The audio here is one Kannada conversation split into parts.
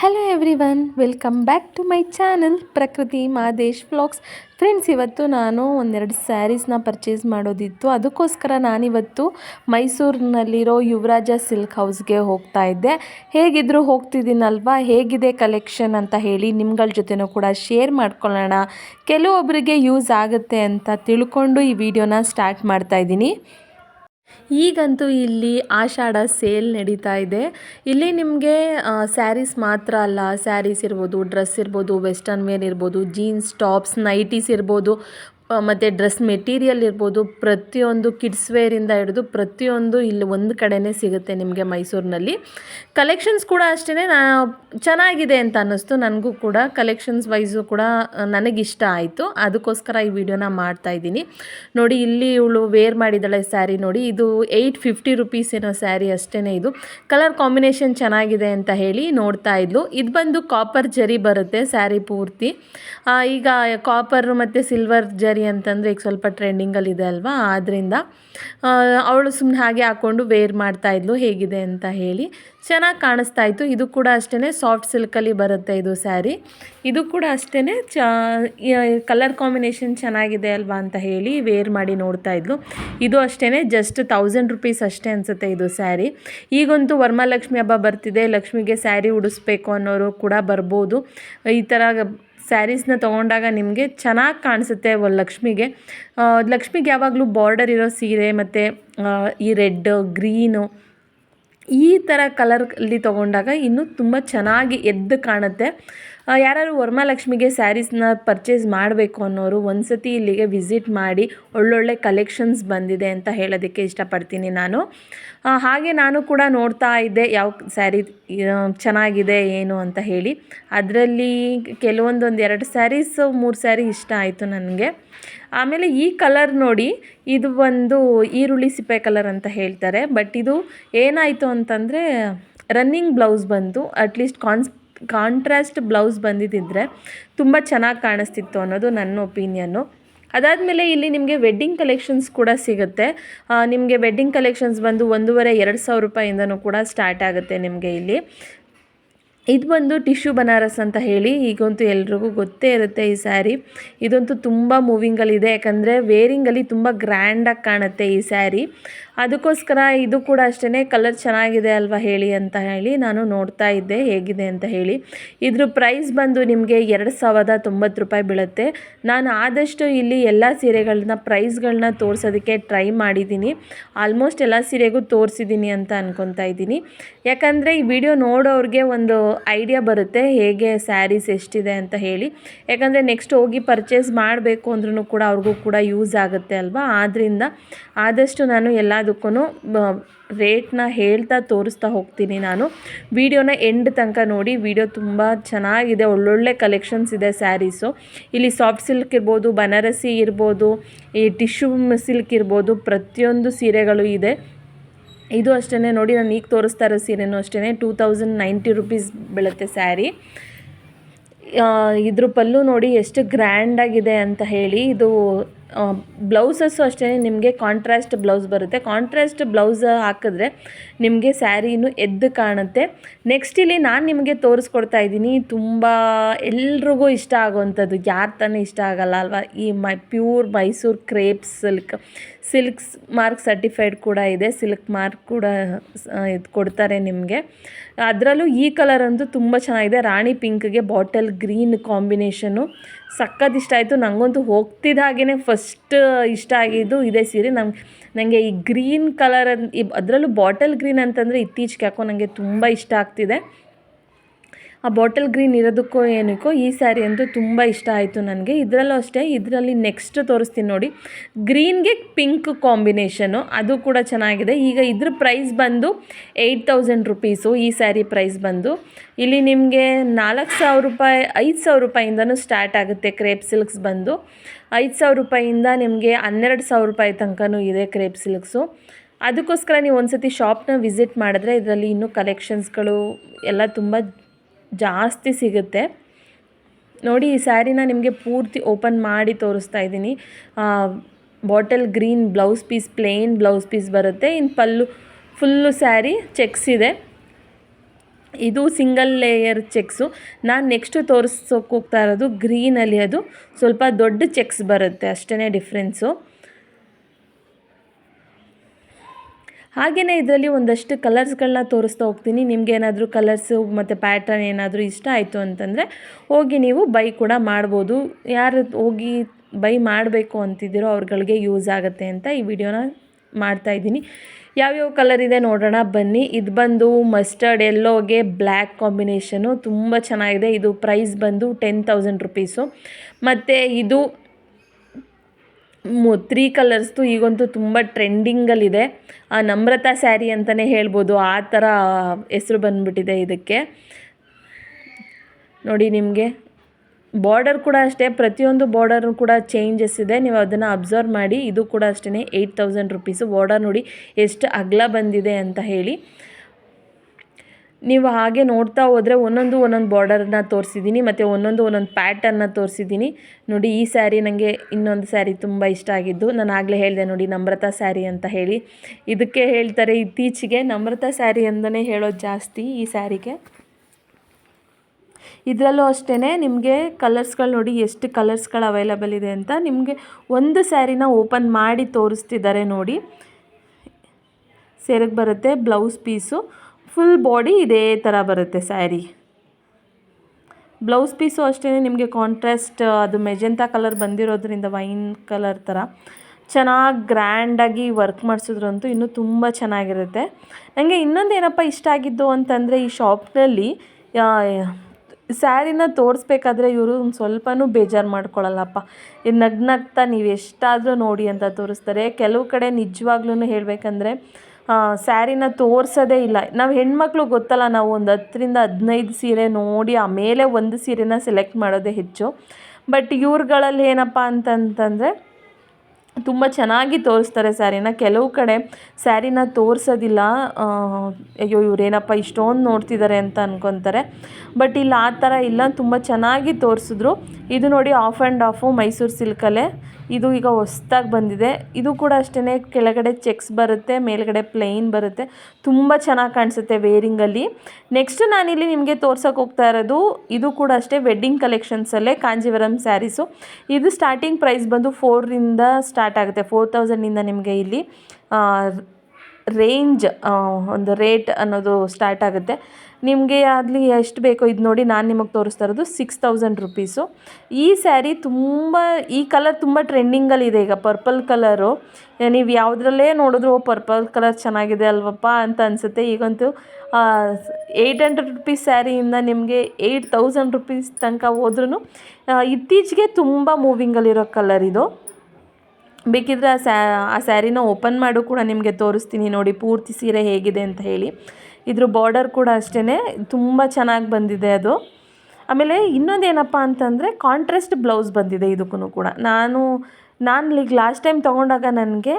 Hello everyone welcome back to my channel Prakruthi Madesh vlogs friends ಇವತ್ತು ನಾನು ಒಂದೆರಡು ಸ್ಯಾರೀಸ್ನ ಪರ್ಚೇಸ್ ಮಾಡೋದಿತ್ತು. ಅದಕ್ಕೋಸ್ಕರ ನಾನಿವತ್ತು ಮೈಸೂರಿನಲ್ಲಿರೋ ಯುವರಾಜ ಸಿಲ್ಕ್ ಹೌಸ್ಗೆ ಹೋಗ್ತಾ ಇದ್ದೆ. ಹೇಗಿದ್ದರೂ ಹೋಗ್ತಿದ್ದೀನಲ್ವಾ? ಹೇಗಿದೆ ಕಲೆಕ್ಷನ್ ಅಂತ ಹೇಳಿ ನಿಮ್ಗಳ ಜೊತೆನೂ ಕೂಡ ಶೇರ್ ಮಾಡ್ಕೊಳ್ಳೋಣ. ಕೆಲವೊಬ್ಬರಿಗೆ ಯೂಸ್ ಆಗುತ್ತೆ ಅಂತ ತಿಳ್ಕೊಂಡು ಈ ವಿಡಿಯೋನ ಸ್ಟಾರ್ಟ್ ಮಾಡ್ತಾ ಇದ್ದೀನಿ. ಈಗಂತೂ ಇಲ್ಲಿ ಆಷಾಢ ಸೇಲ್ ನಡೀತಾ ಇದೆ. ಇಲ್ಲಿ ನಿಮಗೆ ಸ್ಯಾರೀಸ್ ಮಾತ್ರ ಅಲ್ಲ, ಸ್ಯಾರೀಸ್ ಇರ್ಬೋದು, ಡ್ರೆಸ್ ಇರ್ಬೋದು, ವೆಸ್ಟರ್ನ್ ವೇರ್ ಇರ್ಬೋದು, ಜೀನ್ಸ್, ಟಾಪ್ಸ್, ನೈಟೀಸ್ ಇರ್ಬೋದು ಮತ್ತು ಡ್ರೆಸ್ ಮೆಟೀರಿಯಲ್ ಇರ್ಬೋದು, ಪ್ರತಿಯೊಂದು ಕಿಡ್ಸ್ ವೇರಿಂದ ಹಿಡಿದು ಪ್ರತಿಯೊಂದು ಇಲ್ಲಿ ಒಂದು ಕಡೆಯೇ ಸಿಗುತ್ತೆ ನಿಮಗೆ ಮೈಸೂರಿನಲ್ಲಿ. ಕಲೆಕ್ಷನ್ಸ್ ಕೂಡ ಅಷ್ಟೇ ನಾ, ಚೆನ್ನಾಗಿದೆ ಅಂತ ಅನ್ನಿಸ್ತು. ನನಗೂ ಕೂಡ ಕಲೆಕ್ಷನ್ಸ್ ವೈಸು ಕೂಡ ನನಗಿಷ್ಟ ಆಯಿತು. ಅದಕ್ಕೋಸ್ಕರ ಈ ವಿಡಿಯೋನ ಮಾಡ್ತಾ ಇದ್ದೀನಿ. ನೋಡಿ, ಇಲ್ಲಿ ಇವಳು ವೇರ್ ಮಾಡಿದ್ದಾಳೆ ಸ್ಯಾರಿ ನೋಡಿ. ಇದು ಏಯ್ಟ್ ಫಿಫ್ಟಿ ರುಪೀಸ್ ಏನೋ ಸ್ಯಾರಿ ಅಷ್ಟೇ ಇದು. ಕಲರ್ ಕಾಂಬಿನೇಷನ್ ಚೆನ್ನಾಗಿದೆ ಅಂತ ಹೇಳಿ ನೋಡ್ತಾ ಇದ್ಲು. ಇದು ಬಂದು ಕಾಪರ್ ಜರಿ ಬರುತ್ತೆ ಸ್ಯಾರಿ ಪೂರ್ತಿ. ಈಗ ಕಾಪರ್ ಮತ್ತು ಸಿಲ್ವರ್ ಜರಿ ಅಂತಂದರೆ ಈಗ ಸ್ವಲ್ಪ ಟ್ರೆಂಡಿಂಗಲ್ಲಿದೆ ಅಲ್ವಾ? ಆದ್ದರಿಂದ ಅವಳು ಸುಮ್ಮನೆ ಹಾಗೆ ಹಾಕ್ಕೊಂಡು ವೇರ್ ಮಾಡ್ತಾ ಇದ್ಲು, ಹೇಗಿದೆ ಅಂತ ಹೇಳಿ ಚೆನ್ನಾಗಿ ಕಾಣಿಸ್ತಾ ಇತ್ತು. ಇದು ಕೂಡ ಅಷ್ಟೇ ಸಾಫ್ಟ್ ಸಿಲ್ಕಲ್ಲಿ ಬರುತ್ತೆ ಇದು ಸ್ಯಾರಿ ಇದು ಕೂಡ ಅಷ್ಟೇ ಚ ಕಲರ್ ಕಾಂಬಿನೇಷನ್ ಚೆನ್ನಾಗಿದೆ ಅಲ್ವಾ ಅಂತ ಹೇಳಿ ವೇರ್ ಮಾಡಿ ನೋಡ್ತಾ ಇದ್ಲು. ಇದು ಅಷ್ಟೇ ಜಸ್ಟ್ ತೌಸಂಡ್ ರುಪೀಸ್ ಅಷ್ಟೇ ಅನಿಸುತ್ತೆ ಇದು ಸ್ಯಾರಿ ಈಗಂತೂ ವರ್ಮಾಲಕ್ಷ್ಮಿ ಹಬ್ಬ ಬರ್ತಿದೆ, ಲಕ್ಷ್ಮಿಗೆ ಸ್ಯಾರಿ ಉಡಿಸ್ಬೇಕು ಅನ್ನೋರು ಕೂಡ ಬರ್ಬೋದು. ಈ ಥರ ಸ್ಯಾರೀಸ್ನ ತೊಗೊಂಡಾಗ ನಿಮಗೆ ಚೆನ್ನಾಗಿ ಕಾಣಿಸುತ್ತೆ ಲಕ್ಷ್ಮಿಗೆ. ಲಕ್ಷ್ಮಿಗೆ ಯಾವಾಗಲೂ ಬಾರ್ಡರ್ ಇರೋ ಸೀರೆ ಮತ್ತು ಈ ರೆಡ್ ಗ್ರೀನು ಈ ಥರ ಕಲರಲ್ಲಿ ತೊಗೊಂಡಾಗ ಇನ್ನೂ ತುಂಬ ಚೆನ್ನಾಗಿ ಎದ್ದು ಕಾಣುತ್ತೆ. ಯಾರಾದ್ರು ವರಮಹಾಲಕ್ಷ್ಮಿಗೆ ಸ್ಯಾರೀಸ್ನ ಪರ್ಚೇಸ್ ಮಾಡಬೇಕು ಅನ್ನೋರು ಒಂದು ಸತಿ ಇಲ್ಲಿಗೆ ವಿಸಿಟ್ ಮಾಡಿ ಒಳ್ಳೊಳ್ಳೆ ಕಲೆಕ್ಷನ್ಸ್ ಬಂದಿದೆ ಅಂತ ಹೇಳೋದಕ್ಕೆ ಇಷ್ಟಪಡ್ತೀನಿ ನಾನು. ಹಾಗೆ ನಾನು ಕೂಡ ನೋಡ್ತಾ ಇದ್ದೆ ಯಾವ ಸ್ಯಾರಿ ಚೆನ್ನಾಗಿದೆ ಏನು ಅಂತ ಹೇಳಿ. ಅದರಲ್ಲಿ ಕೆಲವೊಂದೊಂದು ಎರಡು ಸ್ಯಾರೀಸ್, ಮೂರು ಸ್ಯಾರಿ ಇಷ್ಟ ಆಯಿತು ನನಗೆ. ಆಮೇಲೆ ಈ ಕಲರ್ ನೋಡಿ ಇದು ಒಂದು ಈರುಳ್ಳಿ ಸಿಪ್ಪೆ ಕಲರ್ ಅಂತ ಹೇಳ್ತಾರೆ. ಬಟ್ ಇದು ಏನಾಯಿತು ಅಂತಂದರೆ ರನ್ನಿಂಗ್ ಬ್ಲೌಸ್ ಬಂತು at least con contrast blouse ಬಂದಿದ್ದಿದ್ರೆ ತುಂಬ ಚೆನ್ನಾಗಿ ಕಾಣಿಸ್ತಿತ್ತು ಅನ್ನೋದು ನನ್ನ ಒಪಿನಿಯನ್ನು ಅದಾದಮೇಲೆ ಇಲ್ಲಿ ನಿಮಗೆ ವೆಡ್ಡಿಂಗ್ ಕಲೆಕ್ಷನ್ಸ್ ಕೂಡ ಸಿಗುತ್ತೆ. ನಿಮಗೆ ವೆಡ್ಡಿಂಗ್ ಕಲೆಕ್ಷನ್ಸ್ ಬಂದು ಒಂದೂವರೆ, ಎರಡು ಸಾವಿರ ರೂಪಾಯಿಂದನೂ ಕೂಡ ಸ್ಟಾರ್ಟ್ ಆಗುತ್ತೆ ನಿಮಗೆ ಇಲ್ಲಿ. ಇದು ಬಂದು ಟಿಶ್ಯೂ ಬನಾರಸ್ ಅಂತ ಹೇಳಿ, ಈಗಂತೂ ಎಲ್ರಿಗೂ ಗೊತ್ತೇ ಇರುತ್ತೆ ಈ ಸ್ಯಾರಿ. ಇದಂತೂ ತುಂಬ ಮೂವಿಂಗಲ್ಲಿದೆ, ಯಾಕಂದರೆ ವೇರಿಂಗಲ್ಲಿ ತುಂಬ ಗ್ರ್ಯಾಂಡಾಗಿ ಕಾಣುತ್ತೆ ಈ ಸ್ಯಾರಿ. ಅದಕ್ಕೋಸ್ಕರ ಇದು ಕೂಡ ಅಷ್ಟೇ ಕಲರ್ ಚೆನ್ನಾಗಿದೆ ಅಲ್ವಾ ಹೇಳಿ ಅಂತ ಹೇಳಿ ನಾನು ನೋಡ್ತಾ ಇದ್ದೆ, ಹೇಗಿದೆ ಅಂತ ಹೇಳಿ. ಇದ್ರ ಪ್ರೈಸ್ ಬಂದು ನಿಮಗೆ ಎರಡು ಸಾವಿರದ ತೊಂಬತ್ತು ರೂಪಾಯಿ ಬೀಳುತ್ತೆ. ನಾನು ಆದಷ್ಟು ಇಲ್ಲಿ ಎಲ್ಲ ಸೀರೆಗಳನ್ನ ಪ್ರೈಸ್ಗಳನ್ನ ತೋರಿಸೋದಕ್ಕೆ ಟ್ರೈ ಮಾಡಿದ್ದೀನಿ. ಆಲ್ಮೋಸ್ಟ್ ಎಲ್ಲ ಸೀರೆಗೂ ತೋರಿಸಿದ್ದೀನಿ ಅಂತ ಅಂದ್ಕೊತಾ ಇದ್ದೀನಿ. ಯಾಕಂದರೆ ಈ ವಿಡಿಯೋ ನೋಡೋರಿಗೆ ಒಂದು ಐಡಿಯಾ ಬರುತ್ತೆ, ಹೇಗೆ ಸ್ಯಾರೀಸ್ ಎಷ್ಟಿದೆ ಅಂತ ಹೇಳಿ. ಯಾಕಂದರೆ ನೆಕ್ಸ್ಟ್ ಹೋಗಿ ಪರ್ಚೇಸ್ ಮಾಡಬೇಕು ಅಂದ್ರೂ ಕೂಡ ಅವ್ರಿಗೂ ಕೂಡ ಯೂಸ್ ಆಗುತ್ತೆ ಅಲ್ವಾ? ಆದ್ದರಿಂದ ಆದಷ್ಟು ನಾನು ಎಲ್ಲದಕ್ಕೂ ರೇಟ್ನ ಹೇಳ್ತಾ ತೋರಿಸ್ತಾ ಹೋಗ್ತೀನಿ ನಾನು. ವಿಡಿಯೋನ ಎಂಡ್ ತನಕ ನೋಡಿ. ವಿಡಿಯೋ ತುಂಬ ಚೆನ್ನಾಗಿದೆ. ಒಳ್ಳೊಳ್ಳೆ ಕಲೆಕ್ಷನ್ಸ್ ಇದೆ ಸ್ಯಾರೀಸು ಇಲ್ಲಿ ಸಾಫ್ಟ್ ಸಿಲ್ಕ್ ಇರ್ಬೋದು, ಬನಾರಸಿ ಇರ್ಬೋದು, ಈ ಟಿಶ್ಯೂ ಸಿಲ್ಕ್ ಇರ್ಬೋದು, ಪ್ರತಿಯೊಂದು ಸೀರೆಗಳು ಇದೆ. ಇದು ಅಷ್ಟೇ ನೋಡಿ ನಾನು ಈಗ ತೋರಿಸ್ತಾ ಇರೋ ಸೀರೆನೂ ಅಷ್ಟೇ ಟೂ ತೌಸಂಡ್ ನೈಂಟಿ ರುಪೀಸ್ ಬೀಳುತ್ತೆ ಸ್ಯಾರಿ. ಇದ್ರ ಪಲ್ಲು ನೋಡಿ ಎಷ್ಟು ಗ್ರ್ಯಾಂಡಾಗಿದೆ ಅಂತ ಹೇಳಿ, ಇದು ಬ್ಲೌಸಸ್ಸು ಅಷ್ಟೇ, ನಿಮಗೆ ಕಾಂಟ್ರಾಸ್ಟ್ ಬ್ಲೌಸ್ ಬರುತ್ತೆ. ಕಾಂಟ್ರಾಸ್ಟ್ ಬ್ಲೌಸ್ ಹಾಕಿದ್ರೆ ನಿಮಗೆ ಸ್ಯಾರಿನೂ ಎದ್ದು ಕಾಣುತ್ತೆ. ನೆಕ್ಸ್ಟ್ ಇಲ್ಲಿ ನಾನು ನಿಮಗೆ ತೋರಿಸ್ಕೊಡ್ತಾ ಇದ್ದೀನಿ, ತುಂಬ ಎಲ್ರಿಗೂ ಇಷ್ಟ ಆಗೋವಂಥದ್ದು. ಯಾರು ತಾನೇ ಇಷ್ಟ ಆಗಲ್ಲ ಅಲ್ವಾ? ಈ my pure Mysuru crepe silk silks mark certified ಕೂಡ ಇದೆ. ಸಿಲ್ಕ್ ಮಾರ್ಕ್ ಕೂಡ ಇದು ಕೊಡ್ತಾರೆ ನಿಮಗೆ. ಅದರಲ್ಲೂ ಈ ಕಲರ್ ಅಂತೂ ತುಂಬ ಚೆನ್ನಾಗಿದೆ. ರಾಣಿ ಪಿಂಕ್ಗೆ ಬಾಟಲ್ ಗ್ರೀನ್ ಕಾಂಬಿನೇಷನ್ನು ಸಖತ್ ಇಷ್ಟ ಆಯಿತು. ನನಗಂತೂ ಹೋಗ್ತಿದ್ದ ಹಾಗೇ ಫಸ್ಟ್ ಇಷ್ಟ ಆಗಿದ್ದು ಇದೇ ಸೀರೆ. ನಂಗೆ ನನಗೆ ಈ ಗ್ರೀನ್ ಕಲರ್ ಅದರಲ್ಲೂ ಬಾಟಲ್ ಗ್ರೀನ್ ಅಂತಂದರೆ ಇತ್ತೀಚೆಗೆ ಯಾಕೋ ನನಗೆ ತುಂಬ ಇಷ್ಟ ಆಗ್ತಿದೆ. ಆ ಬಾಟಲ್ ಗ್ರೀನ್ ಇರೋದಕ್ಕೋ ಏನಕ್ಕೋ ಈ ಸ್ಯಾರಿ ಅಂತೂ ತುಂಬ ಇಷ್ಟ ಆಯಿತು ನನಗೆ. ಇದರಲ್ಲೂ ಅಷ್ಟೇ, ಇದರಲ್ಲಿ ನೆಕ್ಸ್ಟ್ ತೋರಿಸ್ತೀನಿ ನೋಡಿ. ಗ್ರೀನ್ಗೆ ಪಿಂಕ್ ಕಾಂಬಿನೇಷನು, ಅದು ಕೂಡ ಚೆನ್ನಾಗಿದೆ. ಈಗ ಇದ್ರ ಪ್ರೈಸ್ ಬಂದು ಏಯ್ಟ್ ತೌಸಂಡ್ ರುಪೀಸು, ಈ ಸ್ಯಾರಿ ಪ್ರೈಸ್ ಬಂದು. ಇಲ್ಲಿ ನಿಮಗೆ ನಾಲ್ಕು ಸಾವಿರ ರೂಪಾಯಿ, ಐದು ಸಾವಿರ ರೂಪಾಯಿಂದನೂ ಸ್ಟಾರ್ಟ್ ಆಗುತ್ತೆ ಕ್ರೇಪ್ ಸಿಲ್ಕ್ಸ್ ಬಂದು. ಐದು ಸಾವಿರ ರೂಪಾಯಿಂದ ನಿಮಗೆ ಹನ್ನೆರಡು ಸಾವಿರ ರೂಪಾಯಿ ತನಕನೂ ಇದೆ ಕ್ರೇಪ್ ಸಿಲ್ಕ್ಸು. ಅದಕ್ಕೋಸ್ಕರ ನೀವು ಒಂದು ಸತಿ ಶಾಪ್ನ ವಿಸಿಟ್ ಮಾಡಿದ್ರೆ ಇದರಲ್ಲಿ ಇನ್ನೂ ಕಲೆಕ್ಷನ್ಸ್ಗಳು ಎಲ್ಲ ತುಂಬ ಜಾಸ್ತಿ ಸಿಗುತ್ತೆ. ನೋಡಿ, ಈ ಸ್ಯಾರಿನ ನಿಮಗೆ ಪೂರ್ತಿ ಓಪನ್ ಮಾಡಿ ತೋರಿಸ್ತಾ ಇದ್ದೀನಿ. Bottle green blouse piece, plain blouse piece ಬರುತ್ತೆ. ಇನ್ನು ಪಲ್ಲು, ಫುಲ್ಲು ಸ್ಯಾರಿ ಚೆಕ್ಸ್ ಇದೆ. ಇದು ಸಿಂಗಲ್ ಲೇಯರ್ ಚೆಕ್ಸು. ನಾನು ನೆಕ್ಸ್ಟು ತೋರಿಸೋಕೆ ಹೋಗ್ತಾ ಇರೋದು ಗ್ರೀನಲ್ಲಿ ಅದು. ಸ್ವಲ್ಪ ದೊಡ್ಡ ಚೆಕ್ಸ್ ಬರುತ್ತೆ ಅಷ್ಟೇ ಡಿಫ್ರೆನ್ಸು. ಹಾಗೆಯೇ ಇದರಲ್ಲಿ ಒಂದಷ್ಟು ಕಲರ್ಸ್ಗಳನ್ನ ತೋರಿಸ್ತಾ ಹೋಗ್ತೀನಿ. ನಿಮ್ಗೆ ಏನಾದರೂ ಕಲರ್ಸು ಮತ್ತು ಪ್ಯಾಟರ್ನ್ ಏನಾದರೂ ಇಷ್ಟ ಆಯಿತು ಅಂತಂದರೆ ಹೋಗಿ ನೀವು ಬೈ ಕೂಡ ಮಾಡ್ಬೋದು. ಯಾರು ಹೋಗಿ ಬೈ ಮಾಡಬೇಕು ಅಂತಿದ್ದೀರೋ ಅವ್ರಗಳಿಗೆ ಯೂಸ್ ಆಗುತ್ತೆ ಅಂತ ಈ ವಿಡಿಯೋನ ಮಾಡ್ತಾಯಿದ್ದೀನಿ ಯಾವ್ಯಾವ ಕಲರ್ ಇದೆ ನೋಡೋಣ, ಬನ್ನಿ. ಇದು ಬಂದು ಮಸ್ಟರ್ಡ್ ಎಲ್ಲೋಗೆ ಬ್ಲ್ಯಾಕ್ ಕಾಂಬಿನೇಷನು. ತುಂಬ ಚೆನ್ನಾಗಿದೆ. ಇದು ಪ್ರೈಸ್ ಬಂದು ಟೆನ್ ತೌಸಂಡ್ ರುಪೀಸು. ಮತ್ತು ಇದು ಮು ತ್ರೀ ಕಲರ್ಸ್ದು ಈಗಂತೂ ತುಂಬ ಟ್ರೆಂಡಿಂಗಲ್ಲಿದೆ ಆ ನಮ್ರತಾ ಸ್ಯಾರಿ ಅಂತಲೇ ಹೇಳ್ಬೋದು. ಆ ಥರ ಹೆಸರು ಬಂದುಬಿಟ್ಟಿದೆ ಇದಕ್ಕೆ. ನೋಡಿ ನಿಮಗೆ. ಬಾರ್ಡರ್ ಕೂಡ ಅಷ್ಟೇ, ಪ್ರತಿಯೊಂದು ಬಾರ್ಡರ್ ಕೂಡ ಚೇಂಜಸ್ ಇದೆ. ನೀವು ಅದನ್ನು ಅಬ್ಸರ್ವ್ ಮಾಡಿ, ಇದು ಕೂಡ ಅಷ್ಟೇ ಏಯ್ಟ್ ತೌಸಂಡ್ ರುಪೀಸು ಬಾರ್ಡರ್ ನೋಡಿ ಎಷ್ಟು ಅಗಲ ಬಂದಿದೆ ಅಂತ ಹೇಳಿ. ನೀವು ಹಾಗೆ ನೋಡ್ತಾ ಹೋದರೆ ಒಂದೊಂದು ಒಂದೊಂದು ಬಾರ್ಡರ್ನ ತೋರಿಸಿದ್ದೀನಿ, ಮತ್ತು ಒಂದೊಂದು ಒಂದೊಂದು ಪ್ಯಾಟರ್ನ ತೋರಿಸಿದ್ದೀನಿ. ನೋಡಿ, ಈ ಸ್ಯಾರಿ ನನಗೆ ಇನ್ನೊಂದು ಸ್ಯಾರಿ ತುಂಬ ಇಷ್ಟ ಆಗಿದ್ದು, ನಾನು ಆಗಲೇ ಹೇಳಿದೆ ನೋಡಿ, ನಮ್ರತಾ ಸ್ಯಾರಿ ಅಂತ ಹೇಳಿ. ಇದಕ್ಕೆ ಹೇಳ್ತಾರೆ, ಇತ್ತೀಚೆಗೆ ನಮ್ರತಾ ಸ್ಯಾರಿ ಅಂತಲೇ ಹೇಳೋದು ಜಾಸ್ತಿ ಈ ಸ್ಯಾರಿಗೆ ಇದರಲ್ಲೂ ಅಷ್ಟೇ ನಿಮಗೆ ಕಲರ್ಸ್ಗಳು ನೋಡಿ ಎಷ್ಟು ಕಲರ್ಸ್ಗಳು ಅವೈಲಬಲ್ ಇದೆ ಅಂತ ನಿಮಗೆ ಒಂದು ಸ್ಯಾರಿನ ಓಪನ್ ಮಾಡಿ ತೋರಿಸ್ತಿದ್ದಾರೆ ನೋಡಿ. ಸೇರಕ್ಕೆ ಬರುತ್ತೆ ಬ್ಲೌಸ್ ಪೀಸು ಫುಲ್ ಬಾಡಿ ಇದೇ ಥರ ಬರುತ್ತೆ ಸ್ಯಾರಿ. ಬ್ಲೌಸ್ ಪೀಸು ಅಷ್ಟೇ ನಿಮಗೆ ಕಾಂಟ್ರಾಸ್ಟ್ ಅದು ಮೆಜೆಂತಾ ಕಲರ್ ಬಂದಿರೋದ್ರಿಂದ ವೈನ್ ಕಲರ್ ಥರ ಚೆನ್ನಾಗಿ ಗ್ರ್ಯಾಂಡಾಗಿ ವರ್ಕ್ ಮಾಡಿಸಿದ್ರಂತೂ ಇನ್ನೂ ತುಂಬ ಚೆನ್ನಾಗಿರುತ್ತೆ. ನನಗೆ ಇನ್ನೊಂದು ಏನಪ್ಪ ಇಷ್ಟ ಆಗಿದ್ದು ಅಂತಂದರೆ ಈ ಶಾಪ್ನಲ್ಲಿ ಸ್ಯಾರಿನ ತೋರಿಸ್ಬೇಕಾದ್ರೆ ಇವರು ಒಂದು ಸ್ವಲ್ಪನೂ ಬೇಜಾರು ಮಾಡ್ಕೊಳ್ಳಲ್ಲಪ್ಪ ಈ ನಗ್ ನಗ್ತಾ ನೀವು ಎಷ್ಟಾದರೂ ನೋಡಿ ಅಂತ ತೋರಿಸ್ತಾರೆ. ಕೆಲವು ಕಡೆ ನಿಜವಾಗ್ಲೂ ಹೇಳಬೇಕಂದ್ರೆ ಸ್ಯಾರಿನ ತೋರಿಸೋದೇ ಇಲ್ಲ. ನಾವು ಹೆಣ್ಮಕ್ಳು ಗೊತ್ತಲ್ಲ, ನಾವು ಒಂದು ಹತ್ತರಿಂದ ಹದಿನೈದು ಸೀರೆ ನೋಡಿ ಆಮೇಲೆ ಒಂದು ಸೀರೆನ ಸೆಲೆಕ್ಟ್ ಮಾಡೋದೇ ಹೆಚ್ಚು. ಬಟ್ ಇವ್ರುಗಳಲ್ಲಿ ಏನಪ್ಪ ಅಂತಂತಂದರೆ, ತುಂಬ ಚೆನ್ನಾಗಿ ತೋರಿಸ್ತಾರೆ ಸ್ಯಾರಿನ. ಕೆಲವು ಕಡೆ ಸ್ಯಾರಿನ ತೋರಿಸೋದಿಲ್ಲ. ಅಯ್ಯೋ, ಇವರೇನಪ್ಪ ಇಷ್ಟೊಂದು ನೋಡ್ತಿದ್ದಾರೆ ಅಂತ ಅನ್ಕೊತಾರೆ. ಬಟ್ ಇಲ್ಲಿ ಆ ಥರ ಇಲ್ಲ, ತುಂಬ ಚೆನ್ನಾಗಿ ತೋರಿಸಿದ್ರು. ಇದು ನೋಡಿ ಆಫ್ ಆ್ಯಂಡ್ ಆಫು ಮೈಸೂರು ಸಿಲ್ಕಲ್ಲೇ. ಇದು ಈಗ ಹೊಸ್ದಾಗಿ ಬಂದಿದೆ. ಇದು ಕೂಡ ಅಷ್ಟೇ ಕೆಳಗಡೆ ಚೆಕ್ಸ್ ಬರುತ್ತೆ, ಮೇಲ್ಗಡೆ ಪ್ಲೈನ್ ಬರುತ್ತೆ. ತುಂಬ ಚೆನ್ನಾಗಿ ಕಾಣಿಸುತ್ತೆ ವೇರಿಂಗಲ್ಲಿ ನೆಕ್ಸ್ಟ್ ನಾನಿಲ್ಲಿ ನಿಮಗೆ ತೋರ್ಸೋಕೆ ಹೋಗ್ತಾ ಇರೋದು, ಇದು ಕೂಡ ಅಷ್ಟೇ ವೆಡ್ಡಿಂಗ್ ಕಲೆಕ್ಷನ್ಸಲ್ಲೇ ಕಾಂಜೀವರಂ ಸ್ಯಾರೀಸು. ಇದು ಸ್ಟಾರ್ಟಿಂಗ್ ಪ್ರೈಸ್ ಬಂದು ಫೋರಿಂದ ಸ್ಟಾರ್ಟ್ ಆಗುತ್ತೆ ಫೋರ್ ತೌಸಂಡಿಂದ ನಿಮಗೆ ಇಲ್ಲಿ ರೇಂಜ್ ಒಂದು ರೇಟ್ ಅನ್ನೋದು ಸ್ಟಾರ್ಟ್ ಆಗುತ್ತೆ. ನಿಮಗೆ ಆಗಲಿ ಎಷ್ಟು ಬೇಕೋ ಇದು ನೋಡಿ ನಾನು ನಿಮಗೆ ತೋರಿಸ್ತಾ ಇರೋದು ಸಿಕ್ಸ್ ತೌಸಂಡ್ ರುಪೀಸು ಈ ಸ್ಯಾರಿ ತುಂಬ, ಈ ಕಲರ್ ತುಂಬ ಟ್ರೆಂಡಿಂಗಲ್ಲಿದೆ ಈಗ ಪರ್ಪಲ್ ಕಲರು ನೀವು ಯಾವುದ್ರಲ್ಲೇ ನೋಡಿದ್ರು ಪರ್ಪಲ್ ಕಲರ್ ಚೆನ್ನಾಗಿದೆ ಅಲ್ವಪ್ಪ ಅಂತ ಅನಿಸುತ್ತೆ. ಈಗಂತೂ ಏಯ್ಟ್ ಹಂಡ್ರೆಡ್ ರುಪೀಸ್ ಸ್ಯಾರಿಯಿಂದ ನಿಮಗೆ ಏಯ್ಟ್ ತೌಸಂಡ್ ರುಪೀಸ್ ತನಕ ಹೋದ್ರೂ ಇತ್ತೀಚೆಗೆ ತುಂಬ ಮೂವಿಂಗಲ್ಲಿರೋ ಕಲರ್ ಇದು. ಬೇಕಿದ್ರೆ ಆ ಸ್ಯಾ ಆ ಸ್ಯಾರಿನ ಓಪನ್ ಮಾಡು ಕೂಡ ನಿಮಗೆ ತೋರಿಸ್ತೀನಿ ನೋಡಿ, ಪೂರ್ತಿ ಸೀರೆ ಹೇಗಿದೆ ಅಂತ ಹೇಳಿ. ಇದ್ರ ಬಾರ್ಡರ್ ಕೂಡ ಅಷ್ಟೇ ತುಂಬ ಚೆನ್ನಾಗಿ ಬಂದಿದೆ ಅದು. ಆಮೇಲೆ ಇನ್ನೊಂದು ಏನಪ್ಪ ಅಂತಂದರೆ ಕಾಂಟ್ರಾಸ್ಟ್ ಬ್ಲೌಸ್ ಬಂದಿದೆ ಇದಕ್ಕೂ ಕೂಡ. ನಾನು ನಾನು ಈಗ ಲಾಸ್ಟ್ ಟೈಮ್ ತೊಗೊಂಡಾಗ ನನಗೆ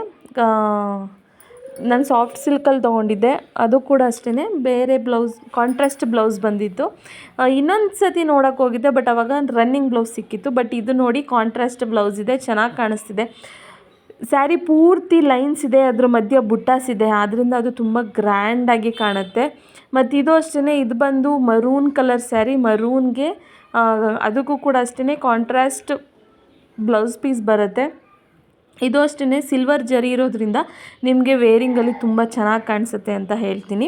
ನಾನು ಸಾಫ್ಟ್ ಸಿಲ್ಕಲ್ಲಿ ತೊಗೊಂಡಿದ್ದೆ. ಅದು ಕೂಡ ಅಷ್ಟೇ ಬೇರೆ ಬ್ಲೌಸ್ ಕಾಂಟ್ರಾಸ್ಟ್ ಬ್ಲೌಸ್ ಬಂದಿತ್ತು. ಇನ್ನೊಂದು ಸತಿ ನೋಡೋಕ್ಕೋಗಿದ್ದೆ ಬಟ್ ಅವಾಗ ರನ್ನಿಂಗ್ ಬ್ಲೌಸ್ ಸಿಕ್ಕಿತ್ತು. ಬಟ್ ಇದು ನೋಡಿ ಕಾಂಟ್ರಾಸ್ಟ್ ಬ್ಲೌಸ್ ಇದೆ, ಚೆನ್ನಾಗಿ ಕಾಣಿಸ್ತಿದೆ. ಸ್ಯಾರಿ ಪೂರ್ತಿ ಲೈನ್ಸ್ ಇದೆ, ಅದ್ರ ಮಧ್ಯ ಬುಟ್ಟಾಸ್ ಇದೆ. ಆದ್ದರಿಂದ ಅದು ತುಂಬ ಗ್ರ್ಯಾಂಡಾಗಿ ಕಾಣುತ್ತೆ. ಮತ್ತು ಇದು ಅಷ್ಟೇ ಇದು ಬಂದು ಮರೂನ್ ಕಲರ್ ಸ್ಯಾರಿ. ಮರೂನ್ಗೆ ಅದಕ್ಕೂ ಕೂಡ ಅಷ್ಟೇ ಕಾಂಟ್ರಾಸ್ಟ್ ಬ್ಲೌಸ್ ಪೀಸ್ ಬರುತ್ತೆ. ಇದು ಅಷ್ಟೇ ಸಿಲ್ವರ್ ಜರಿ ಇರೋದ್ರಿಂದ ನಿಮಗೆ ವೇರಿಂಗಲ್ಲಿ ತುಂಬ ಚೆನ್ನಾಗಿ ಕಾಣಿಸುತ್ತೆ ಅಂತ ಹೇಳ್ತೀನಿ.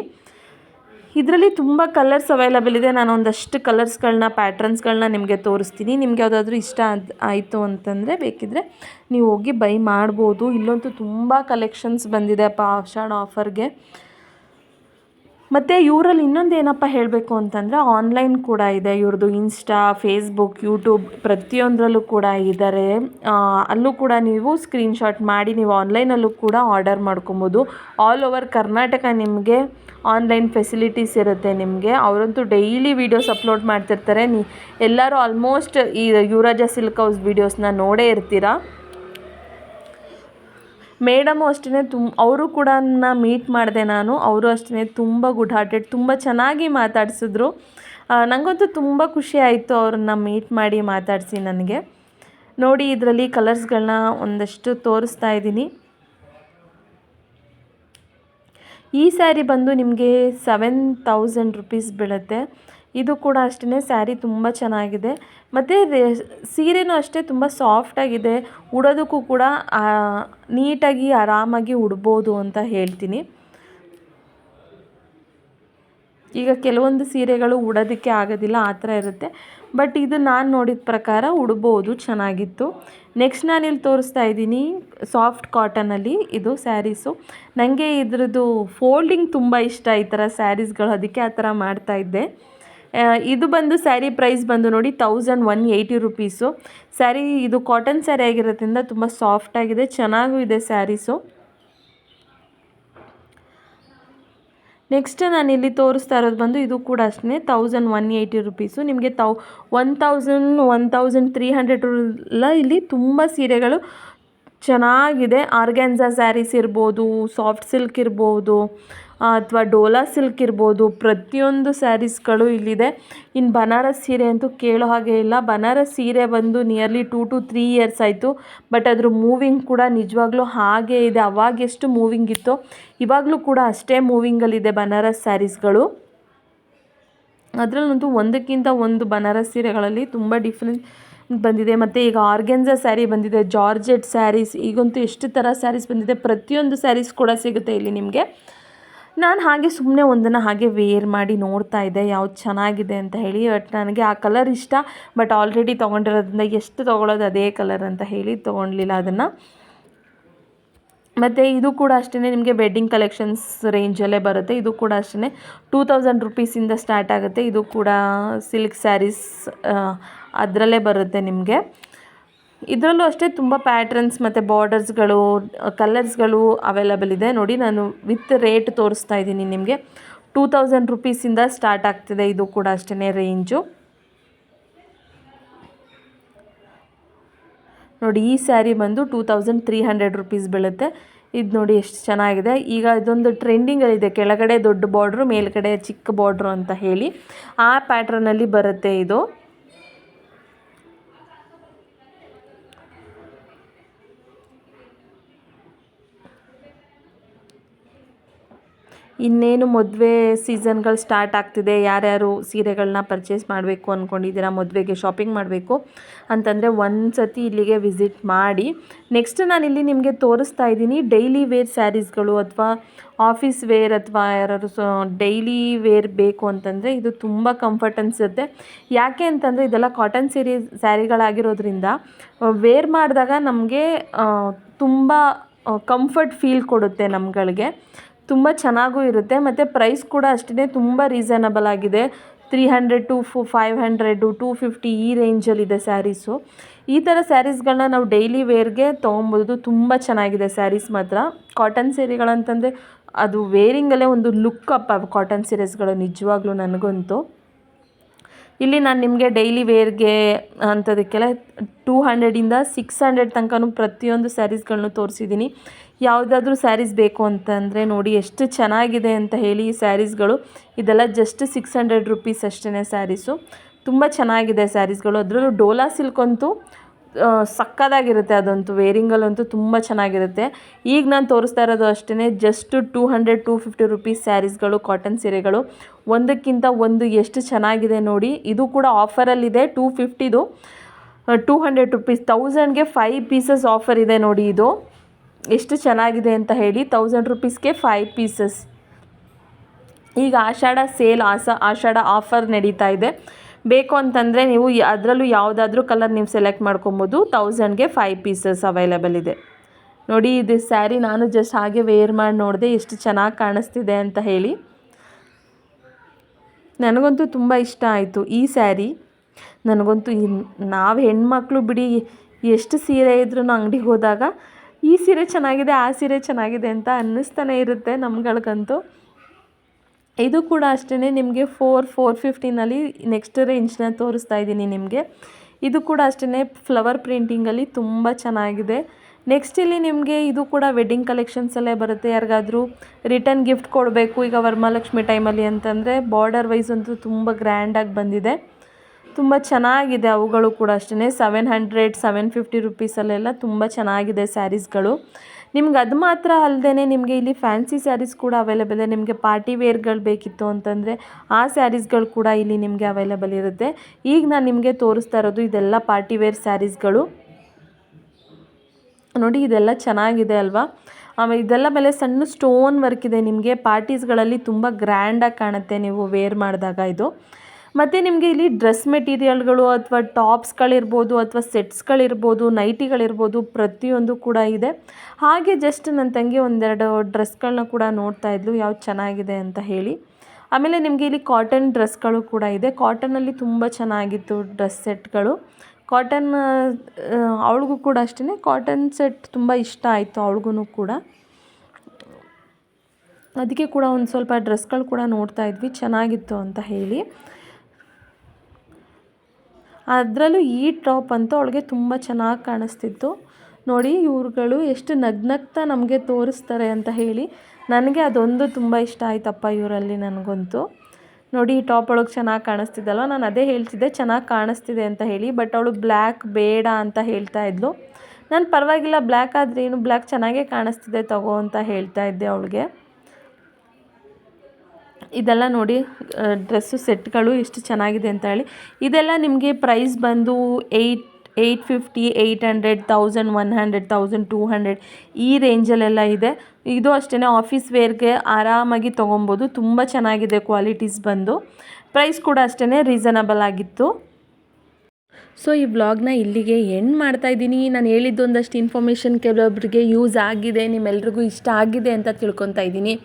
ಇದರಲ್ಲಿ ತುಂಬ ಕಲರ್ಸ್ ಅವೈಲಬಲ್ ಇದೆ. ನಾನು ಒಂದಷ್ಟು ಕಲರ್ಸ್ಗಳನ್ನ ಪ್ಯಾಟ್ರನ್ಸ್ಗಳನ್ನ ನಿಮಗೆ ತೋರಿಸ್ತೀನಿ. ನಿಮ್ಗೆ ಯಾವುದಾದ್ರೂ ಇಷ್ಟ ಆಯಿತು ಅಂತಂದರೆ ಬೇಕಿದ್ದರೆ ನೀವು ಹೋಗಿ ಬೈ ಮಾಡ್ಬೋದು. ಇಲ್ಲಂತೂ ತುಂಬ ಕಲೆಕ್ಷನ್ಸ್ ಬಂದಿದೆ ಅಪ್ಪ ಆಷಾಢ ಆಫರ್ಗೆ ಮತ್ತು ಇವರಲ್ಲಿ ಇನ್ನೊಂದು ಏನಪ್ಪ ಹೇಳಬೇಕು ಅಂತಂದರೆ ಆನ್ಲೈನ್ ಕೂಡ ಇದೆ. ಇವ್ರದ್ದು ಇನ್ಸ್ಟಾ ಫೇಸ್ಬುಕ್ ಯೂಟ್ಯೂಬ್ ಪ್ರತಿಯೊಂದರಲ್ಲೂ ಕೂಡ ಇದ್ದಾರೆ ಅಲ್ಲೂ ಕೂಡ ನೀವು ಸ್ಕ್ರೀನ್ಶಾಟ್ ಮಾಡಿ ನೀವು ಆನ್ಲೈನಲ್ಲೂ ಕೂಡ ಆರ್ಡರ್ ಮಾಡ್ಕೊಬೋದು. ಆಲ್ ಓವರ್ ಕರ್ನಾಟಕ ನಿಮಗೆ ಆನ್ಲೈನ್ ಫೆಸಿಲಿಟೀಸ್ ಇರುತ್ತೆ ನಿಮಗೆ. ಅವರಂತೂ ಡೈಲಿ ವೀಡಿಯೋಸ್ ಅಪ್ಲೋಡ್ ಮಾಡ್ತಿರ್ತಾರೆ. ನೀ ಎಲ್ಲರೂ ಆಲ್ಮೋಸ್ಟ್ ಈ ಯುವರಾಜ ಸಿಲ್ಕ್ ಹೌಸ್ ವೀಡಿಯೋಸ್ನ ನೋಡೇ ಇರ್ತೀರಾ? ಮೇಡಮು ಅಷ್ಟೇ ತುಂಬ ಅವರು ಕೂಡ ಮೀಟ್ ಮಾಡಿದೆ ನಾನು. ಅವರು ಅಷ್ಟೇ ತುಂಬ ಗುಡ್ ಹಾರ್ಟೆಡ್ ತುಂಬ ಚೆನ್ನಾಗಿ ಮಾತಾಡಿಸಿದ್ರು. ನನಗಂತೂ ತುಂಬ ಖುಷಿ ಆಯಿತು ಅವ್ರನ್ನ ಮೀಟ್ ಮಾಡಿ ಮಾತಾಡಿಸಿ ನನಗೆ. ನೋಡಿ ಇದರಲ್ಲಿ ಕಲರ್ಸ್ಗಳನ್ನ ಒಂದಷ್ಟು ತೋರಿಸ್ತಾ ಇದ್ದೀನಿ. ಈ ಸ್ಯಾರಿ ಬಂದು ನಿಮಗೆ ಸೆವೆನ್ ತೌಸಂಡ್ ರುಪೀಸ್ ಬೀಳುತ್ತೆ. ಇದು ಕೂಡ ಅಷ್ಟೇ ಸ್ಯಾರಿ ತುಂಬ ಚೆನ್ನಾಗಿದೆ. ಮತ್ತು ಸೀರೆನೂ ಅಷ್ಟೇ ತುಂಬ ಸಾಫ್ಟಾಗಿದೆ ಉಡೋದಕ್ಕೂ ಕೂಡ ನೀಟಾಗಿ, ಆರಾಮಾಗಿ ಉಡ್ಬೋದು ಅಂತ ಹೇಳ್ತೀನಿ. ಈಗ ಕೆಲವೊಂದು ಸೀರೆಗಳು ಉಡೋದಕ್ಕೆ ಆಗೋದಿಲ್ಲ, ಆ ಥರ ಇರುತ್ತೆ. ಬಟ್ ಇದು ನಾನು ನೋಡಿದ ಪ್ರಕಾರ ಉಡ್ಬೋದು, ಚೆನ್ನಾಗಿತ್ತು. ನೆಕ್ಸ್ಟ್ ನಾನು ಇಲ್ಲಿ ತೋರಿಸ್ತಾ ಇದ್ದೀನಿ ಸಾಫ್ಟ್ ಕಾಟನಲ್ಲಿ ಇದು ಸ್ಯಾರೀಸು. ನನಗೆ ಇದ್ರದ್ದು ಫೋಲ್ಡಿಂಗ್ ತುಂಬ ಇಷ್ಟ ಈ ಥರ ಸ್ಯಾರೀಸ್ಗಳು, ಅದಕ್ಕೆ ಆ ಥರ ಮಾಡ್ತಾಯಿದ್ದೆ ಇದ್ದೆ. ಇದು ಬಂದು ಸ್ಯಾರಿ ಪ್ರೈಸ್ ಬಂದು ನೋಡಿ thousand one eighty rupees saree, ಇದು ಕಾಟನ್ ಸ್ಯಾರಿ ಆಗಿರೋದ್ರಿಂದ ತುಂಬ ಸಾಫ್ಟಾಗಿದೆ ಚೆನ್ನಾಗೂ ಇದೆ ಸ್ಯಾರೀಸು. ನೆಕ್ಸ್ಟ್ ನಾನು ಇಲ್ಲಿ ತೋರಿಸ್ತಾ ಇರೋದು ಬಂದು ಇದು ಕೂಡ ಅಷ್ಟೇ ತೌಸಂಡ್ ಒನ್ ಏಯ್ಟಿ ರುಪೀಸು ನಿಮಗೆ ತೌ one thousand one thousand three hundred ಇಲ್ಲಿ ತುಂಬ ಸೀರೆಗಳು ಚೆನ್ನಾಗಿದೆ. ಆರ್ಗ್ಯಾನ್ಸಾ ಸ್ಯಾರೀಸ್ ಇರ್ಬೋದು ಸಾಫ್ಟ್ ಸಿಲ್ಕ್ ಇರ್ಬೋದು ಅಥವಾ ಡೋಲಾ ಸಿಲ್ಕ್ ಇರ್ಬೋದು, ಪ್ರತಿಯೊಂದು ಸ್ಯಾರೀಸ್ಗಳು ಇಲ್ಲಿದೆ. ಇನ್ನು ಬನಾರಸ್ ಸೀರೆ ಅಂತೂ ಕೇಳೋ ಹಾಗೆ ಇಲ್ಲ. ಬನಾರಸ್ ಸೀರೆ ಬಂದು nearly two to three years ಆಯಿತು. ಬಟ್ ಅದ್ರ ಮೂವಿಂಗ್ ಕೂಡ ನಿಜವಾಗ್ಲೂ ಹಾಗೇ ಇದೆ. ಅವಾಗ ಎಷ್ಟು ಮೂವಿಂಗ್ ಇತ್ತು, ಇವಾಗಲೂ ಕೂಡ ಅಷ್ಟೇ ಮೂವಿಂಗಲ್ಲಿದೆ ಬನಾರಸ್ ಸ್ಯಾರೀಸ್ಗಳು. ಅದರಲ್ಲಂತೂ ಒಂದಕ್ಕಿಂತ ಒಂದು ಬನಾರಸ್ ಸೀರೆಗಳಲ್ಲಿ ತುಂಬ ಡಿಫ್ರೆನ್ಸ್ ಬಂದಿದೆ. ಮತ್ತು ಈಗ ಆರ್ಗೆನ್ಸ ಸ್ಯಾರಿ ಬಂದಿದೆ, ಜಾರ್ಜೆಟ್ ಸ್ಯಾರೀಸ್, ಈಗಂತೂ ಎಷ್ಟು ಥರ ಸ್ಯಾರೀಸ್ ಬಂದಿದೆ, ಪ್ರತಿಯೊಂದು ಸ್ಯಾರೀಸ್ ಕೂಡ ಸಿಗುತ್ತೆ ಇಲ್ಲಿ ನಿಮಗೆ. ನಾನು ಹಾಗೆ ಸುಮ್ಮನೆ ಒಂದನ್ನು ಹಾಗೆ ವೇರ್ ಮಾಡಿ ನೋಡ್ತಾ ಇದ್ದೆ, ಯಾವ್ದು ಚೆನ್ನಾಗಿದೆ ಅಂತ ಹೇಳಿ ಬಟ್ ನನಗೆ ಆ ಕಲರ್ ಇಷ್ಟ. ಬಟ್ ಆಲ್ರೆಡಿ ತೊಗೊಂಡಿರೋದ್ರಿಂದ ಎಷ್ಟು ತೊಗೊಳೋದು ಅದೇ ಕಲರ್ ಅಂತ ಹೇಳಿ ತೊಗೊಳ್ಲಿಲ್ಲ ಅದನ್ನು. ಮತ್ತು ಇದು ಕೂಡ ಅಷ್ಟೇ ನಿಮಗೆ ವೆಡ್ಡಿಂಗ್ ಕಲೆಕ್ಷನ್ಸ್ ರೇಂಜಲ್ಲೇ ಬರುತ್ತೆ. ಇದು ಕೂಡ ಅಷ್ಟೇ ಟೂ ತೌಸಂಡ್ ರುಪೀಸಿಂದ ಸ್ಟಾರ್ಟ್ ಆಗುತ್ತೆ. ಇದು ಕೂಡ ಸಿಲ್ಕ್ ಸ್ಯಾರೀಸ್ ಅದರಲ್ಲೇ ಬರುತ್ತೆ ನಿಮಗೆ. ಇದರಲ್ಲೂ ಅಷ್ಟೇ ತುಂಬ ಪ್ಯಾಟ್ರನ್ಸ್ ಮತ್ತು ಬಾರ್ಡರ್ಸ್ಗಳು ಕಲರ್ಸ್ಗಳು ಅವೈಲಬಲ್ ಇದೆ. ನೋಡಿ ನಾನು ವಿತ್ ರೇಟ್ ತೋರಿಸ್ತಾ ಇದ್ದೀನಿ ನಿಮಗೆ. ಟೂ ತೌಸಂಡ್ ರುಪೀಸಿಂದ ಸ್ಟಾರ್ಟ್ ಆಗ್ತಿದೆ. ಇದು ಕೂಡ ಅಷ್ಟೇ ರೇಂಜು ನೋಡಿ, ಈ ಸ್ಯಾರಿ ಬಂದು two thousand three hundred rupees ಬೀಳುತ್ತೆ. ಇದು ನೋಡಿ ಎಷ್ಟು ಚೆನ್ನಾಗಿದೆ. ಈಗ ಇದೊಂದು ಟ್ರೆಂಡಿಂಗಲ್ಲಿದೆ ಕೆಳಗಡೆ ದೊಡ್ಡ ಬಾರ್ಡ್ರು ಮೇಲ್ಗಡೆ ಚಿಕ್ಕ ಬಾರ್ಡ್ರು ಅಂತ ಹೇಳಿ. ಆ ಪ್ಯಾಟ್ರನಲ್ಲಿ ಬರುತ್ತೆ ಇದು. ಇನ್ನೇನು ಮದುವೆ ಸೀಸನ್ಗಳು ಸ್ಟಾರ್ಟ್ ಆಗ್ತಿದೆ, ಯಾರ್ಯಾರು ಸೀರೆಗಳನ್ನ ಪರ್ಚೇಸ್ ಮಾಡಬೇಕು ಅಂದ್ಕೊಂಡಿದ್ದೀರಾ ಮದುವೆಗೆ ಶಾಪಿಂಗ್ ಮಾಡಬೇಕು ಅಂತಂದರೆ ಒಂದು ಸತಿ ಇಲ್ಲಿಗೆ ವಿಸಿಟ್ ಮಾಡಿ. ನೆಕ್ಸ್ಟ್ ನಾನು ಇಲ್ಲಿ ನಿಮಗೆ ತೋರಿಸ್ತಾ ಇದ್ದೀನಿ ಡೈಲಿ ವೇರ್ ಸ್ಯಾರೀಸ್ಗಳು ಅಥವಾ ಆಫೀಸ್ ವೇರ್ ಅಥವಾ ಯಾರು ಸೊ ಡೈಲಿ ವೇರ್ ಬೇಕು ಅಂತಂದರೆ ಇದು ತುಂಬ ಕಂಫರ್ಟ್ ಅನಿಸುತ್ತೆ. ಯಾಕೆ ಅಂತಂದರೆ ಇದೆಲ್ಲ ಕಾಟನ್ ಸೀರೆ ಸ್ಯಾರಿಗಳಾಗಿರೋದ್ರಿಂದ ವೇರ್ ಮಾಡಿದಾಗ ನಮಗೆ ತುಂಬ ಕಂಫರ್ಟ್ ಫೀಲ್ ಕೊಡುತ್ತೆ ನಮ್ಗಳಿಗೆ. ತುಂಬ ಚೆನ್ನಾಗೂ ಇರುತ್ತೆ. ಮತ್ತು ಪ್ರೈಸ್ ಕೂಡ ಅಷ್ಟೇ ತುಂಬ ರೀಸನಬಲ್ ಆಗಿದೆ. ತ್ರೀ ಹಂಡ್ರೆಡ್ ಟು ಫು ಫೈವ್ ಹಂಡ್ರೆಡು ಟೂ ಫಿಫ್ಟಿ ಈ ರೇಂಜಲ್ಲಿದೆ ಸ್ಯಾರೀಸು. ಈ ಥರ ಸ್ಯಾರೀಸ್ಗಳನ್ನ ನಾವು ಡೈಲಿ ವೇರ್ಗೆ ತೊಗೊಬೋದು. ತುಂಬ ಚೆನ್ನಾಗಿದೆ ಸ್ಯಾರೀಸ್ ಮಾತ್ರ. ಕಾಟನ್ ಸೀರೆಗಳಂತಂದರೆ ಅದು ವೇರಿಂಗಲ್ಲೇ ಒಂದು ಲುಕ್ ಅಪ್ ಕಾಟನ್ ಸೀರೆಸ್ಗಳು ನಿಜವಾಗ್ಲೂ ನನಗಂತೂ. ಇಲ್ಲಿ ನಾನು ನಿಮಗೆ ಡೈಲಿ ವೇರ್ಗೆ ಅಂಥದಕ್ಕೆಲ್ಲ ಟೂ ಹಂಡ್ರೆಡಿಂದ ಸಿಕ್ಸ್ ಹಂಡ್ರೆಡ್ ತನಕನೂ ಪ್ರತಿಯೊಂದು ಸ್ಯಾರೀಸ್ಗಳನ್ನೂ ತೋರಿಸಿದ್ದೀನಿ. ಯಾವುದಾದ್ರೂ ಸ್ಯಾರೀಸ್ ಬೇಕು ಅಂತಂದರೆ ನೋಡಿ ಎಷ್ಟು ಚೆನ್ನಾಗಿದೆ ಅಂತ ಹೇಳಿ ಈ ಸ್ಯಾರೀಸ್ಗಳು ಇದೆಲ್ಲ ಜಸ್ಟ್ ಸಿಕ್ಸ್ ಹಂಡ್ರೆಡ್ ರುಪೀಸ್ ಅಷ್ಟೇ ಸ್ಯಾರೀಸು ತುಂಬ ಚೆನ್ನಾಗಿದೆ ಸ್ಯಾರೀಸ್ಗಳು ಅದರಲ್ಲೂ ಡೋಲಾ ಸಿಲ್ಕ್ ಅಂತೂ ಸಕ್ಕತ್ತಾಗಿರುತ್ತೆ ಅದಂತೂ. ವೇರಿಂಗಲ್ಲಂತೂ ತುಂಬ ಚೆನ್ನಾಗಿರುತ್ತೆ. ಈಗ ನಾನು ತೋರಿಸ್ತಾ ಇರೋದು ಅಷ್ಟೇ just two hundred two fifty rupees ಸ್ಯಾರೀಸ್ಗಳು cotton ಸೀರೆಗಳು. ಒಂದಕ್ಕಿಂತ ಒಂದು ಎಷ್ಟು ಚೆನ್ನಾಗಿದೆ ನೋಡಿ, ಇದು ಕೂಡ ಆಫರಲ್ಲಿದೆ ಟೂ ಫಿಫ್ಟಿದು ಟೂ ಹಂಡ್ರೆಡ್ ರುಪೀಸ್ ತೌಸಂಡ್ಗೆ ಫೈವ್ ಪೀಸಸ್ ಆಫರ್ ಇದೆ ನೋಡಿ ಇದು. ಎಷ್ಟು ಚೆನ್ನಾಗಿದೆ ಅಂತ ಹೇಳಿ ತೌಸಂಡ್ ರುಪೀಸ್ಗೆ ಫೈವ್ ಪೀಸಸ್ ಈಗ ಆಷಾಢ ಸೇಲ್ ಆಸ ಆಷಾಢ ಆಫರ್ ನಡೀತಾ ಇದೆ. ಬೇಕು ಅಂತಂದರೆ ನೀವು ಅದರಲ್ಲೂ ಯಾವುದಾದ್ರೂ ಕಲರ್ ನೀವು ಸೆಲೆಕ್ಟ್ ಮಾಡ್ಕೊಬೋದು. ತೌಸಂಡ್ಗೆ ಫೈವ್ ಪೀಸಸ್ ಅವೈಲೇಬಲ್ ಇದೆ. ನೋಡಿ, ಇದು ಸ್ಯಾರಿ ನಾನು ಜಸ್ಟ್ ಹಾಗೆ ವೇರ್ ಮಾಡಿ ನೋಡಿದೆ ಎಷ್ಟು ಚೆನ್ನಾಗಿ ಕಾಣಿಸ್ತಿದೆ ಅಂತ ಹೇಳಿ. ನನಗಂತೂ ತುಂಬ ಇಷ್ಟ ಆಯಿತು ಈ ಸ್ಯಾರಿ ನನಗಂತೂ ನಾವು ಹೆಣ್ಮಕ್ಳು ಬಿಡಿ ಎಷ್ಟು ಸೀರೆ ಇದ್ರೂ ಅಂಗಡಿಗೆ ಹೋದಾಗ ಈ ಸೀರೆ ಚೆನ್ನಾಗಿದೆ, ಆ ಸೀರೆ ಚೆನ್ನಾಗಿದೆ ಅಂತ ಅನ್ನಿಸ್ತಾನೆ ಇರುತ್ತೆ ನಮ್ಗಳಿಗಂತೂ. ಇದು ಕೂಡ ಅಷ್ಟೇ ನಿಮಗೆ ಫೋರ್ ಫೋರ್ ಫಿಫ್ಟಿನಲ್ಲಿ ನೆಕ್ಸ್ಟ್ ರೇಂಜ್ನ ತೋರಿಸ್ತಾ ಇದ್ದೀನಿ ನಿಮಗೆ. ಇದು ಕೂಡ ಅಷ್ಟೇ ಫ್ಲವರ್ ಪ್ರಿಂಟಿಂಗಲ್ಲಿ ತುಂಬ ಚೆನ್ನಾಗಿದೆ. ನೆಕ್ಸ್ಟ್ ಇಲ್ಲಿ ನಿಮಗೆ ಇದು ಕೂಡ ವೆಡ್ಡಿಂಗ್ ಕಲೆಕ್ಷನ್ಸಲ್ಲೇ ಬರುತ್ತೆ. ಯಾರಿಗಾದರೂ ರಿಟರ್ನ್ ಗಿಫ್ಟ್ ಕೊಡಬೇಕು ಈಗ ವರಮಹಾಲಕ್ಷ್ಮಿ ಟೈಮಲ್ಲಿ ಅಂತಂದರೆ ಬಾರ್ಡರ್ ವೈಸ್ ಅಂತೂ ತುಂಬ ಗ್ರ್ಯಾಂಡಾಗಿ ಬಂದಿದೆ. ತುಂಬ ಚೆನ್ನಾಗಿದೆ ಅವುಗಳು ಕೂಡ ಅಷ್ಟೇ ಸೆವೆನ್ ಹಂಡ್ರೆಡ್ ಸೆವೆನ್ ಫಿಫ್ಟಿ ರುಪೀಸಲ್ಲೆಲ್ಲ ತುಂಬ ಚೆನ್ನಾಗಿದೆ ಸ್ಯಾರೀಸ್ಗಳು ನಿಮ್ಗೆ ಅದು ಮಾತ್ರ ಅಲ್ಲದೆ ನಿಮಗೆ ಇಲ್ಲಿ ಫ್ಯಾನ್ಸಿ ಸ್ಯಾರೀಸ್ ಕೂಡ ಅವೈಲೇಬಲ್ ಇದೆ. ನಿಮಗೆ ಪಾರ್ಟಿ ವೇರ್ಗಳು ಬೇಕಿತ್ತು ಅಂತಂದರೆ ಆ ಸ್ಯಾರೀಸ್ಗಳು ಕೂಡ ಇಲ್ಲಿ ನಿಮಗೆ ಅವೈಲೇಬಲ್ ಇರುತ್ತೆ. ಈಗ ನಾನು ನಿಮಗೆ ತೋರಿಸ್ತಾ ಇರೋದು ಇದೆಲ್ಲ ಪಾರ್ಟಿ ವೇರ್ ಸ್ಯಾರೀಸ್ಗಳು ನೋಡಿ, ಇದೆಲ್ಲ ಚೆನ್ನಾಗಿದೆ ಅಲ್ವಾ? ಆಮೇಲೆ ಇದೆಲ್ಲ ಮೇಲೆ ಸಣ್ಣ ಸ್ಟೋನ್ ವರ್ಕ್ ಇದೆ ನಿಮಗೆ. ಪಾರ್ಟೀಸ್ಗಳಲ್ಲಿ ತುಂಬ ಗ್ರ್ಯಾಂಡಾಗಿ ಕಾಣುತ್ತೆ ನೀವು ವೇರ್ ಮಾಡಿದಾಗ ಇದು. ಮತ್ತು ನಿಮಗೆ ಇಲ್ಲಿ ಡ್ರೆಸ್ ಮೆಟೀರಿಯಲ್ಗಳು ಅಥವಾ ಟಾಪ್ಸ್ಗಳಿರ್ಬೋದು ಅಥವಾ ಸೆಟ್ಸ್ಗಳಿರ್ಬೋದು, ನೈಟಿಗಳಿರ್ಬೋದು ಪ್ರತಿಯೊಂದು ಕೂಡ ಇದೆ. ಹಾಗೆ ಜಸ್ಟ್ ನನ್ನ ತಂಗಿ ಒಂದೆರಡು ಡ್ರೆಸ್ಗಳನ್ನ ಕೂಡ ನೋಡ್ತಾ ಇದ್ಲು, ಯಾವ್ದು ಚೆನ್ನಾಗಿದೆ ಅಂತ ಹೇಳಿ. ಆಮೇಲೆ ನಿಮಗೆ ಇಲ್ಲಿ ಕಾಟನ್ ಡ್ರೆಸ್ಗಳು ಕೂಡ ಇದೆ. ಕಾಟನಲ್ಲಿ ತುಂಬ ಚೆನ್ನಾಗಿತ್ತು ಡ್ರೆಸ್ ಸೆಟ್ಗಳು. ಕಾಟನ್ ಅವಳಿಗೂ ಕೂಡ ಅಷ್ಟೇ ಕಾಟನ್ ಸೆಟ್ ತುಂಬ ಇಷ್ಟ ಆಯಿತು ಅವಳಿಗೂ ಕೂಡ. ಅದಕ್ಕೆ ಕೂಡ ಒಂದು ಸ್ವಲ್ಪ ಡ್ರೆಸ್ಗಳು ಕೂಡ ನೋಡ್ತಾ ಇದ್ವಿ. ಚೆನ್ನಾಗಿತ್ತು ಅಂತ ಹೇಳಿ. ಅದರಲ್ಲೂ ಈ ಟಾಪ್ ಅಂತೂ ಅವಳಿಗೆ ತುಂಬ ಚೆನ್ನಾಗಿ ಕಾಣಿಸ್ತಿತ್ತು. ನೋಡಿ, ಇವ್ರುಗಳು ಎಷ್ಟು ನಗ್ನಗ್ತಾ ನಮಗೆ ತೋರಿಸ್ತಾರೆ ಅಂತ ಹೇಳಿ ನನಗೆ ಅದೊಂದು ತುಂಬ ಇಷ್ಟ ಆಯ್ತಪ್ಪ ಇವರಲ್ಲಿ ನನಗಂತೂ. ನೋಡಿ, ಈ ಟಾಪ್ ಒಳಗೆ ಚೆನ್ನಾಗಿ ಕಾಣಿಸ್ತಿದ್ದಲ್ಲ ನಾನು ಅದೇ ಹೇಳ್ತಿದ್ದೆ, ಚೆನ್ನಾಗಿ ಕಾಣಿಸ್ತಿದೆ ಅಂತ ಹೇಳಿ, ಬಟ್ ಅವಳು ಬ್ಲ್ಯಾಕ್, ಬೇಡ ಅಂತ ಹೇಳ್ತಾ ಇದ್ಲು. ನಾನು ಪರವಾಗಿಲ್ಲ, ಬ್ಲ್ಯಾಕ್ ಏನು, ಬ್ಲ್ಯಾಕ್ ಚೆನ್ನಾಗೇ ಕಾಣಿಸ್ತಿದೆ ತಗೋ ಅಂತ ಹೇಳ್ತಾ ಇದ್ದೆ ಅವಳಿಗೆ. ಇದೆಲ್ಲ ನೋಡಿ ಡ್ರೆಸ್ಸು ಸೆಟ್ಗಳು ಎಷ್ಟು ಚೆನ್ನಾಗಿದೆ ಅಂತ ಹೇಳಿ. ಇದೆಲ್ಲ ನಿಮಗೆ ಪ್ರೈಸ್ ಬಂದು eight eight fifty eight hundred thousand one hundred thousand two hundred ಈ ರೇಂಜಲ್ಲೆಲ್ಲ ಇದೆ. ಇದು ಅಷ್ಟೇ ಆಫೀಸ್ ವೇರ್ಗೆ ಆರಾಮಾಗಿ ತೊಗೊಬೋದು. ತುಂಬ ಚೆನ್ನಾಗಿದೆ ಕ್ವಾಲಿಟೀಸ್ ಬಂದು. ಪ್ರೈಸ್ ಕೂಡ ಅಷ್ಟೇ ರೀಸನಬಲ್ ಆಗಿತ್ತು. ಸೊ ಈ ವ್ಲಾಗ್ನ ಇಲ್ಲಿಗೆ ಎಂಡ್ ಮಾಡ್ತಾ ಇದ್ದೀನಿ. ನಾನು ಹೇಳಿದ್ದು ಒಂದಷ್ಟು ಇನ್ಫಾರ್ಮೇಷನ್ ಕೆಲವೊಬ್ಬರಿಗೆ ಯೂಸ್ ಆಗಿದೆ, ನಿಮ್ಮೆಲ್ರಿಗೂ ಇಷ್ಟ ಆಗಿದೆ ಅಂತ ತಿಳ್ಕೊತಾ ಇದ್ದೀನಿ.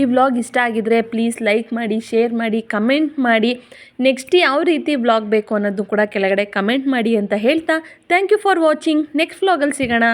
ಈ ವ್ಲಾಗ್ ಇಷ್ಟ ಆಗಿದರೆ ಪ್ಲೀಸ್ ಲೈಕ್ ಮಾಡಿ ಶೇರ್ ಮಾಡಿ ಕಮೆಂಟ್ ಮಾಡಿ. ನೆಕ್ಸ್ಟ್ ಯಾವ ರೀತಿ ವ್ಲಾಗ್ ಬೇಕು ಅನ್ನೋದು ಕೂಡ ಕೆಳಗಡೆ ಕಮೆಂಟ್ ಮಾಡಿ ಅಂತ ಹೇಳ್ತಾ. Thank you for watching next ವ್ಲಾಗಲ್ಲಿ ಸಿಗೋಣ.